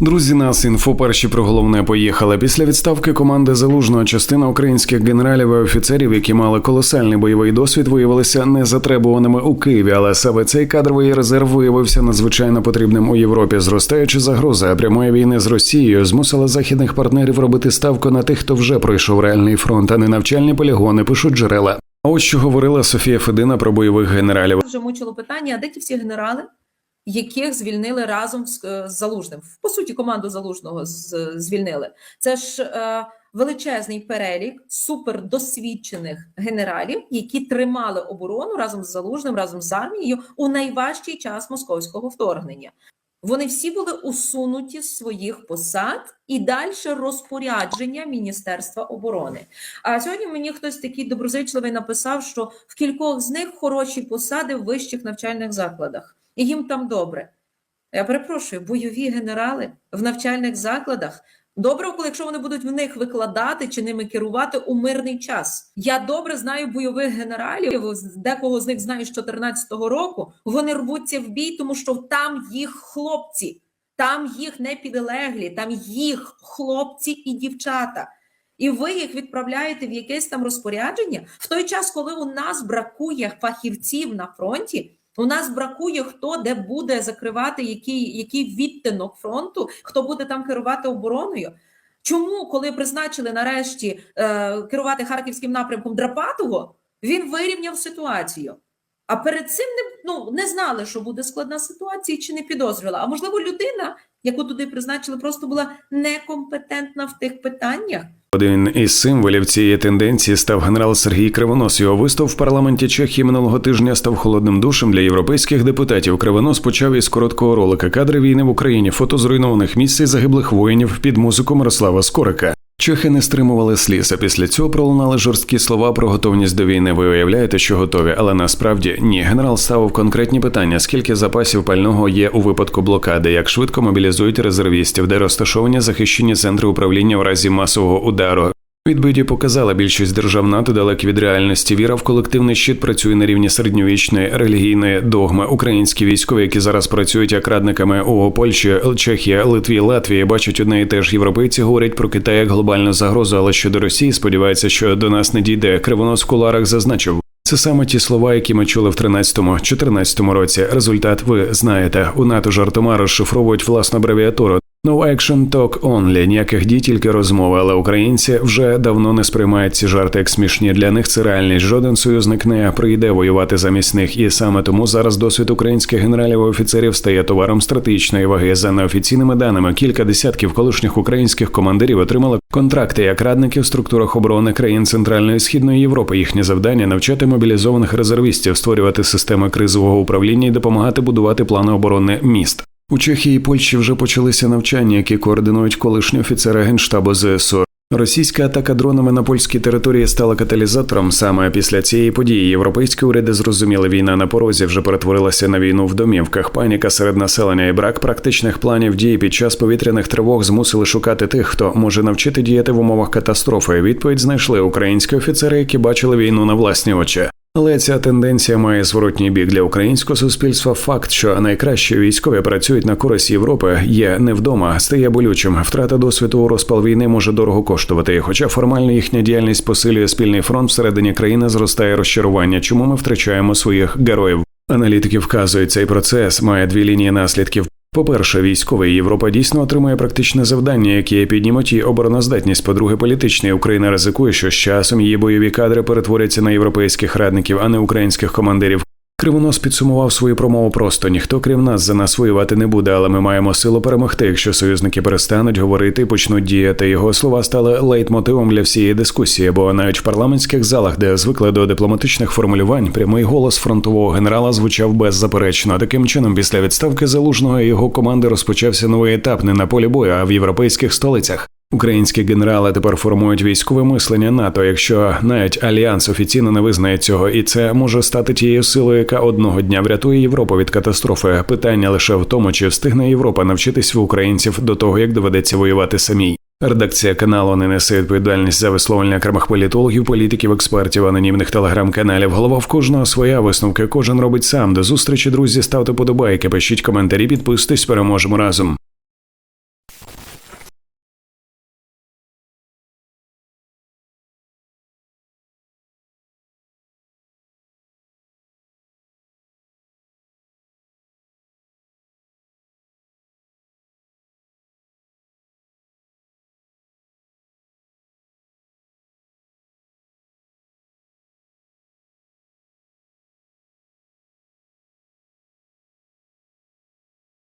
Друзі, нас інфо перші про головне поїхали. Після відставки команди залужного частина українських генералів і офіцерів, які мали колосальний бойовий досвід, виявилися незатребуваними у Києві. Але саме цей кадровий резерв виявився надзвичайно потрібним у Європі. Зростаючи загроза прямої війни з Росією, змусила західних партнерів робити ставку на тих, хто вже пройшов реальний фронт, а не навчальні полігони. Пишуть джерела. А ось що говорила Софія Федина про бойових генералів. вже мучило питання: а де ті всі генерали, яких звільнили разом з, е, з залужним? По суті, команду залужного з, звільнили. Це ж е, величезний перелік супердосвідчених генералів, які тримали оборону разом з залужним, разом з армією у найважчий час московського вторгнення. Вони всі були усунуті з своїх посад і далі розпорядження Міністерства оборони. А сьогодні мені хтось такий доброзичливий написав, що в кількох з них хороші посади в вищих навчальних закладах, і їм там добре. Я перепрошую, бойові генерали в навчальних закладах. Добре, коли якщо вони будуть в них викладати чи ними керувати у мирний час. Я добре знаю бойових генералів, декого з них знаю з 14-го року. Вони рвуться в бій, тому що там їх хлопці, там їх не підлеглі, там їх хлопці і дівчата. І ви їх відправляєте в якесь там розпорядження в той час, коли у нас бракує фахівців на фронті. У нас бракує хто де буде закривати який, який відтинок фронту, хто буде там керувати обороною. Чому, коли призначили нарешті е, керувати харківським напрямком Драпатого, він вирівняв ситуацію? А перед цим не ну не знали, що буде складна ситуація, чи не підозрювала. А можливо, людина, яку туди призначили, просто була некомпетентна в тих питаннях. Один із символів цієї тенденції став генерал Сергій Кривонос. Його виступ в парламенті Чехії минулого тижня став холодним душем для європейських депутатів. Кривонос почав із короткого ролика кадри війни в Україні, фото зруйнованих місць і загиблих воїнів під музику Мирослава Скорика. Чехи не стримували сліз, а після цього пролунали жорсткі слова про готовність до війни. Ви уявляєте, що готові, але насправді ні. Генерал ставив конкретні питання: скільки запасів пального є у випадку блокади, як швидко мобілізують резервістів, де розташовані захищені центри управління в разі масового удару. Відбиті показала більшість держав НАТО далекі від реальності. Віра в колективний щит працює на рівні середньовічної релігійної догми. Українські військові, які зараз працюють як радниками у Польщі, Чехії, Литві, Латвії, бачать одне і те ж європейці говорять про Китай як глобальну загрозу. Але щодо Росії сподіваються, що до нас не дійде. Кривонос в куларах зазначив. Це саме ті слова, які ми чули в 13-14 році. Результат ви знаєте. У НАТО жартома розшифровують власну абревіатуру. No action talk only, ніяких дій, тільки розмови, але українці вже давно не сприймають ці жарти як смішні. Для них це реальність. Жоден союзник не прийде воювати замість них, і саме тому зараз досвід українських генералів і офіцерів стає товаром стратегічної ваги. За неофіційними даними, кілька десятків колишніх українських командирів отримали контракти як радники в структурах оборони країн Центральної і Східної Європи. Їхнє завдання навчати мобілізованих резервістів, створювати системи кризового управління і допомагати будувати плани оборони міст. У Чехії і Польщі вже почалися навчання, які координують колишні офіцери генштабу ЗСУ. Російська атака дронами на польській території стала каталізатором. Саме після цієї події європейські уряди зрозуміли, війна на порозі вже перетворилася на війну в домівках. Паніка серед населення і брак практичних планів дій під час повітряних тривог змусили шукати тих, хто може навчити діяти в умовах катастрофи. Відповідь знайшли українські офіцери, які бачили війну на власні очі. Але ця тенденція має зворотній бік для українського суспільства. Факт, що найкращі військові працюють на користь Європи, є не вдома, стає болючим. Втрата досвіду у розпал війни може дорого коштувати. Хоча формально їхня діяльність посилює спільний фронт всередині країни, зростає розчарування. Чому ми втрачаємо своїх героїв? Аналітики вказують, цей процес має дві лінії наслідків. По-перше, військовий Європа дійсно отримує практичне завдання, яке піднімуть її обороноздатність. По-друге, політичний Україна ризикує, що з часом її бойові кадри перетворяться на європейських радників, а не українських командирів. Кривонос підсумував свою промову просто ніхто крім нас за нас воювати не буде, але ми маємо силу перемогти, якщо союзники перестануть говорити і почнуть діяти. Його слова стали лейтмотивом для всієї дискусії, бо навіть в парламентських залах, де звикли до дипломатичних формулювань, прямий голос фронтового генерала звучав беззаперечно. Таким чином, після відставки залужного і його команди розпочався новий етап не на полі бою, а в європейських столицях. Українські генерали тепер формують військове мислення НАТО, якщо навіть альянс офіційно не визнає цього, і це може стати тією силою, яка одного дня врятує Європу від катастрофи. Питання лише в тому, чи встигне Європа навчитись в українців до того, як доведеться воювати самій. Редакція каналу не несе відповідальність за висловлення окремих політологів, політиків, експертів, анонімних телеграм-каналів. Голова в кожного своя висновки. Кожен робить сам. До зустрічі, друзі. Ставте подобайки, пишіть коментарі, підписуйтесь, переможемо разом.